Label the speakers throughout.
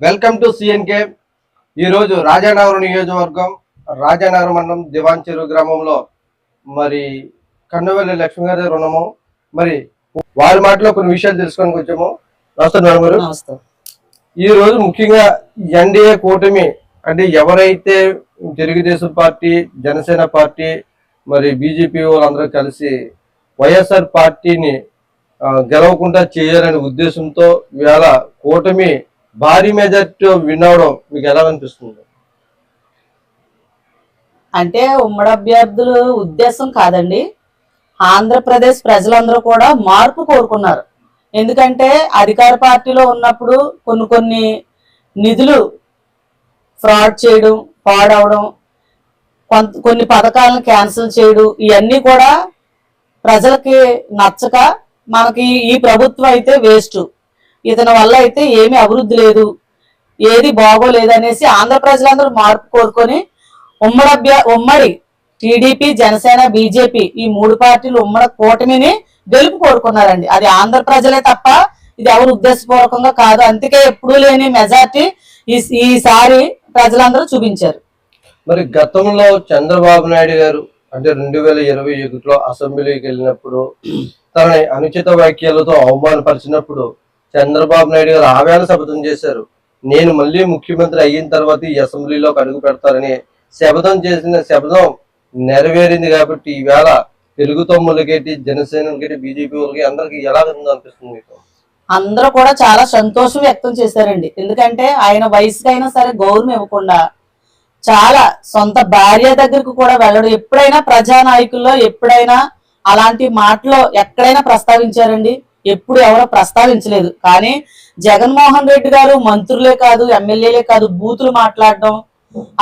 Speaker 1: Welcome to CNK ఈరోజు రాజానగరం నియోజకవర్గం రాజానగరం మండలం దివాన్ చెరువు గ్రామంలో మరి కన్నవల్లి లక్ష్మి గారి రుణము మరి వారి మాటలో కొన్ని విషయాలు తెలుసుకోడానికి వచ్చాము. నమస్తే మేడం గారు. ఈ రోజు ముఖ్యంగా ఎన్డీఏ కూటమి అంటే ఎవరైతే తెలుగుదేశం పార్టీ జనసేన పార్టీ మరి బీజేపీ వాళ్ళందరూ కలిసి వైఎస్ఆర్ పార్టీని గెలవకుండా చేయాలనే ఉద్దేశంతో ఇవాళ కూటమి భారీ మెజార్టీ విన్ అవడం మీకు ఎలా అనిపిస్తుంది?
Speaker 2: అంటే ఉమ్మడి అభ్యర్థులు ఉద్దేశం కాదండి. ఆంధ్రప్రదేశ్ ప్రజలందరూ కూడా మార్పు కోరుకున్నారు. ఎందుకంటే అధికార పార్టీలో ఉన్నప్పుడు కొన్ని కొన్ని నిధులు ఫ్రాడ్ చేయడం పాడవడం కొంత కొన్ని పథకాలను క్యాన్సిల్ చేయడం ఇవన్నీ కూడా ప్రజలకి నచ్చక మనకి ఈ ప్రభుత్వం అయితే వేస్ట్. ఇతని వల్ల అయితే ఏమీ అభివృద్ధి లేదు. ఏది బాగోలేదు అనేసి ఆంధ్ర ప్రజలందరూ మార్పు కోరుకొని ఉమ్మడి అభ్య ఉమ్మడి టీడీపీ జనసేన బీజేపీ ఈ మూడు పార్టీలు ఉమ్మడి కూటమిని గెలుపు కోరుకున్నారండి. అది ఆంధ్ర ప్రజలే తప్ప ఇది ఎవరు ఉద్దేశపూర్వకంగా కాదు. అందుకే ఎప్పుడూ లేని మెజార్టీ ఈ ఈసారి ప్రజలందరూ చూపించారు.
Speaker 1: మరి గతంలో చంద్రబాబు నాయుడు గారు అంటే రెండు వేల ఇరవై ఒకటిలో అసెంబ్లీకి వెళ్ళినప్పుడు తనని అనుచిత వ్యాఖ్యలతో అవమానపరిచినప్పుడు చంద్రబాబు నాయుడు గారు ఆవేళ శపథం చేశారు. నేను మళ్ళీ ముఖ్యమంత్రి అయిన తర్వాత ఈ అసెంబ్లీలోకి అడుగు పెడతారని శపథం చేసిన శపథం నెరవేరింది కాబట్టి ఈవేళ తెలుగు తమ్ములకేటి జనసేనకి బీజేపీ వాళ్ళకి అందరికి ఎలా అనిపిస్తుంది మీకు?
Speaker 2: అందరూ కూడా చాలా సంతోషం వ్యక్తం చేశారండి. ఎందుకంటే ఆయన వయసుకైనా సరే గౌరవం ఇవ్వకుండా చాలా సొంత భార్య దగ్గరకు కూడా వెళ్ళడం. ఎప్పుడైనా ప్రజానాయకుల్లో ఎప్పుడైనా అలాంటి మాటలో ఎక్కడైనా ప్రస్తావించారండి. ఎప్పుడు ఎవరో ప్రస్తావించలేదు. కానీ జగన్మోహన్ రెడ్డి గారు మంత్రులే కాదు ఎమ్మెల్యేలే కాదు బూతులు మాట్లాడడం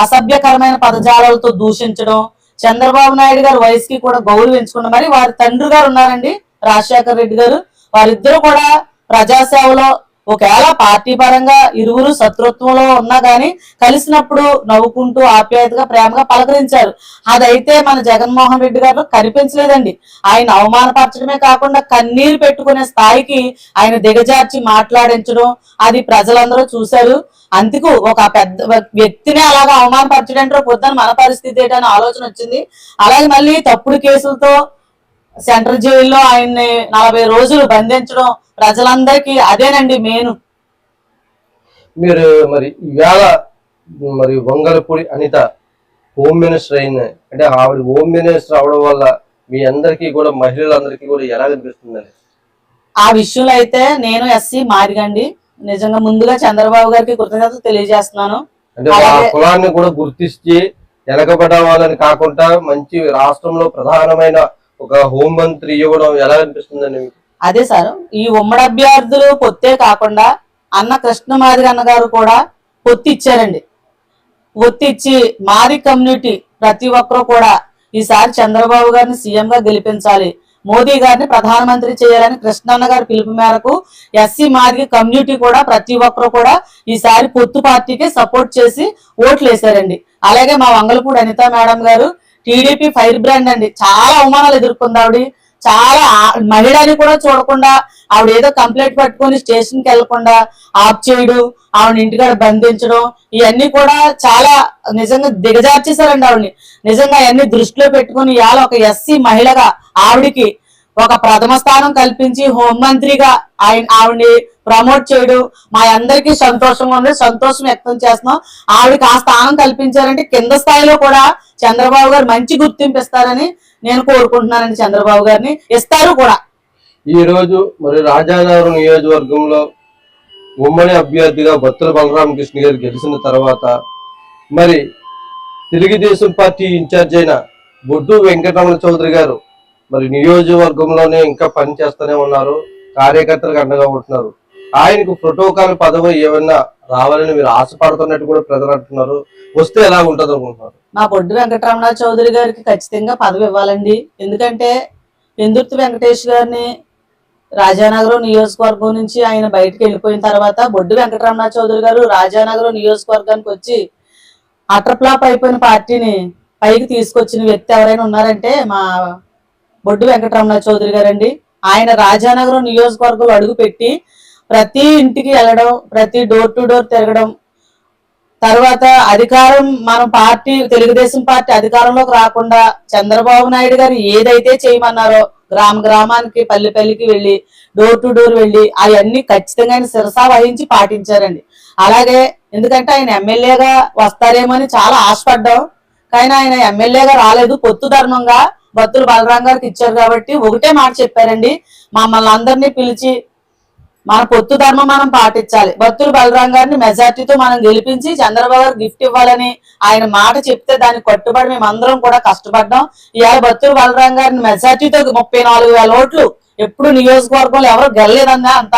Speaker 2: అసభ్యకరమైన పదజాలాలతో దూషించడం చంద్రబాబు నాయుడు గారు వయసుకి కూడా గౌరవించుకున్న మరి వారి తండ్రి గారు ఉన్నారండి రాజశేఖర రెడ్డి గారు. వారిద్దరు కూడా ప్రజాసేవలో ఒకవేళ పార్టీ పరంగా ఇరువురు శత్రుత్వంలో ఉన్నా గానీ కలిసినప్పుడు నవ్వుకుంటూ ఆప్యాయతగా ప్రేమగా పలకరించారు. అదైతే మన జగన్మోహన్ రెడ్డి గారు కనిపించలేదండి. ఆయన అవమానపరచడమే కాకుండా కన్నీరు పెట్టుకునే స్థాయికి ఆయన దిగజార్చి మాట్లాడించడం అది ప్రజలందరూ చూశారు. అందుకు ఒక పెద్ద వ్యక్తిని అలాగా అవమానపరచడంటే పొద్దున మన పరిస్థితి ఏంటనే ఆలోచన వచ్చింది. అలాగే మళ్ళీ తప్పుడు కేసులతో సెంట్రల్ జైల్లో ఆయన్ని నలభై రోజులు బంధించడం ప్రజలందరికీ అదేనండి మెయిన్.
Speaker 1: మీరు మరి ఈవేళ మరి వంగలపూడి అనిత హోమ్ మినిస్టర్ అయింది అంటే ఆవిడ హోమ్ మినిస్టర్ అవడం వల్ల మీ అందరికీ కూడా మహిళలందరికీ కూడా ఎలా కనిపిస్తుందని
Speaker 2: ఆ విషయంలో అయితే నేను ఎస్సీ మారిగండి. నిజంగా ముందుగా చంద్రబాబు గారికి కృతజ్ఞతలు తెలియజేస్తున్నాను.
Speaker 1: అంటే
Speaker 2: అలాగే-
Speaker 1: కులాన్ని కూడా గుర్తించి వెనకబడ్డ వాళ్ళని కాకుండా మంచి రాష్ట్రంలో ప్రధానమైన ఒక హోం మంత్రి ఇవ్వడం ఎలా అనిపిస్తుందండి మీకు?
Speaker 2: అదే సార్ ఈ ఉమ్మడి అభ్యర్థులు పొత్తే కాకుండా అన్న కృష్ణ మాదిరి అన్న గారు కూడా పొత్తి ఇచ్చారండి. పొత్తి ఇచ్చి మాది కమ్యూనిటీ ప్రతి ఒక్కరూ కూడా ఈసారి చంద్రబాబు గారిని సీఎం గా గెలిపించాలి. మోదీ గారిని ప్రధానమంత్రి చేయాలని కృష్ణన్న గారి పిలుపు మేరకు ఎస్సీ మాదిరి కమ్యూనిటీ కూడా ప్రతి ఒక్కరు కూడా ఈసారి పొత్తు పార్టీకి సపోర్ట్ చేసి ఓట్లు వేశారండి. అలాగే మా Vangalapudi Anitha madam garu TDP fire brand అండి. చాలా అవమానాలు ఎదుర్కొంది ఆవిడ. చాలా ఆ- మహిళని కూడా చూడకుండా ఆవిడ ఏదో కంప్లైంట్ పట్టుకొని స్టేషన్కి వెళ్ళకుండా ఆఫ్ చేయడం ఆవిడ ఇంటికాడ బంధించడం ఇవన్నీ కూడా చాలా నిజంగా దిగజార్చేశారండి ఆవిడని. నిజంగా అవన్నీ దృష్టిలో పెట్టుకుని ఇవాళ ఒక ఎస్సీ మహిళగా ఆవిడికి ఒక ప్రథమ స్థానం కల్పించి హోంమంత్రిగా ఆయన ఆవిడని ప్రమోట్ చేయడం మా అందరికీ సంతోషంగా ఉంది. సంతోషం వ్యక్తం చేస్తున్నాం. ఆవిడకి ఆ స్థానం కల్పించారంటే కింద స్థాయిలో కూడా చంద్రబాబు గారు మంచి గుర్తింపు ఇస్తారని నేను కోరుకుంటున్నానండి చంద్రబాబు గారిని. ఇస్తారు కూడా.
Speaker 1: ఈ రోజు మరి రాజానగరం నియోజకవర్గంలో ఉమ్మడి అభ్యర్థిగా బత్తుల బలరామకృష్ణ గారు గెలిచిన తర్వాత మరి తెలుగుదేశం పార్టీ ఇన్ఛార్జ్ అయిన బొడ్డు వెంకటరమణ చౌదరి గారు మరి నియోజకవర్గంలోనే ఇంకా పని చేస్తూనే ఉన్నారు. కార్యకర్తలకు అండగా ఉంటున్నారు. ఆయనకు ప్రోటోకాల్ పదవి ఏమన్నా రావాలని మీరు ఆశపడుతున్నట్టు కూడా ప్రజలు అంటున్నారు. వస్తే ఎలా ఉంటది అనుకుంటున్నారు?
Speaker 2: మా బొడ్డు వెంకటరమణ చౌదరి గారికి ఖచ్చితంగా పదవి ఇవ్వాలండి. ఎందుకంటే పెందుర్తి వెంకటేష్ గారిని రాజానగరం నియోజకవర్గం నుంచి ఆయన బయటకు వెళ్ళిపోయిన తర్వాత బొడ్డు వెంకటరమణ చౌదరి గారు రాజానగరం నియోజకవర్గానికి వచ్చి అటర్ప్లాప్ అయిపోయిన పార్టీని పైకి తీసుకొచ్చిన వ్యక్తి ఎవరైనా ఉన్నారంటే మా బొడ్డు వెంకటరమణ చౌదరి గారండి. ఆయన రాజానగరం నియోజకవర్గంలో అడుగు పెట్టి ప్రతి ఇంటికి వెళ్ళడం ప్రతి డోర్ టు డోర్ తిరగడం తర్వాత అధికారం మన పార్టీ తెలుగుదేశం పార్టీ అధికారంలోకి రాకుండా చంద్రబాబు నాయుడు గారు ఏదైతే చేయమన్నారో గ్రామ గ్రామానికి పల్లె పల్లికి వెళ్ళి డోర్ టు డోర్ వెళ్ళి అవన్నీ ఖచ్చితంగా ఆయన శిరసా వహించి పాటించారండి. అలాగే ఎందుకంటే ఆయన ఎమ్మెల్యేగా వస్తారేమో అని చాలా ఆశపడ్డాం. కానీ ఆయన ఎమ్మెల్యేగా రాలేదు. పొత్తు ధర్మంగా భక్తులు బలరాం గారికి ఇచ్చారు కాబట్టి ఒకటే మాట చెప్పారండి. మమ్మల్ని అందరినీ పిలిచి మన పొత్తు ధర్మం మనం పాటించాలి. భక్తులు బలరాం గారిని మెజార్టీతో మనం గెలిపించి చంద్రబాబు గారు గిఫ్ట్ ఇవ్వాలని ఆయన మాట చెప్తే దానికి కట్టుబడి మేము అందరం కూడా కష్టపడ్డాం. ఇవాళ భక్తులు బలరాం గారిని మెజార్టీతో ముప్పై నాలుగు వేల ఓట్లు ఎప్పుడు నియోజకవర్గంలో ఎవరు గెలలేదన్నా అంత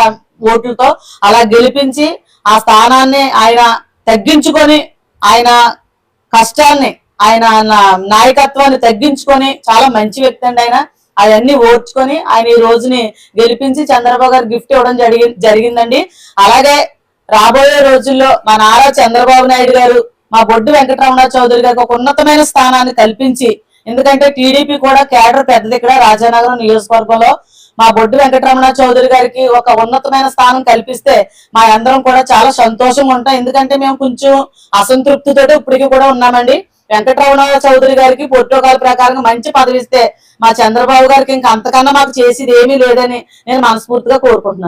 Speaker 2: ఓట్లతో అలా గెలిపించి ఆ స్థానాన్ని ఆయన తగ్గించుకొని ఆయన కష్టాన్ని ఆయన నాయకత్వాన్ని తగ్గించుకొని చాలా మంచి వ్యక్తి అండి ఆయన. అవన్నీ ఓర్చుకొని ఆయన ఈ రోజుని గెలిపించి చంద్రబాబు గారు గిఫ్ట్ ఇవ్వడం జరిగి జరిగిందండి. అలాగే రాబోయే రోజుల్లో మా నారా చంద్రబాబు నాయుడు గారు మా బొడ్డు వెంకటరమణ చౌదరి గారికి ఒక ఉన్నతమైన స్థానాన్ని కల్పించి ఎందుకంటే టీడీపీ కూడా కేడర్ పెద్దది ఇక్కడ రాజానగరం నియోజకవర్గంలో. మా బొడ్డు వెంకటరమణ చౌదరి గారికి ఒక ఉన్నతమైన స్థానం కల్పిస్తే మా అందరం కూడా చాలా సంతోషంగా ఉంటాం. ఎందుకంటే మేము కొంచెం అసంతృప్తితో ఇప్పటికీ కూడా ఉన్నామండి. వెంకటరమణ చౌదరి గారికి ప్రోటోకాల్ ప్రకారం మంచి పదవిస్తే మా చంద్రబాబు గారికి ఇంకా అంతకన్నా మాకు చేసేది ఏమీ లేదని నేను మనస్ఫూర్తిగా కోరుకుంటున్నాను.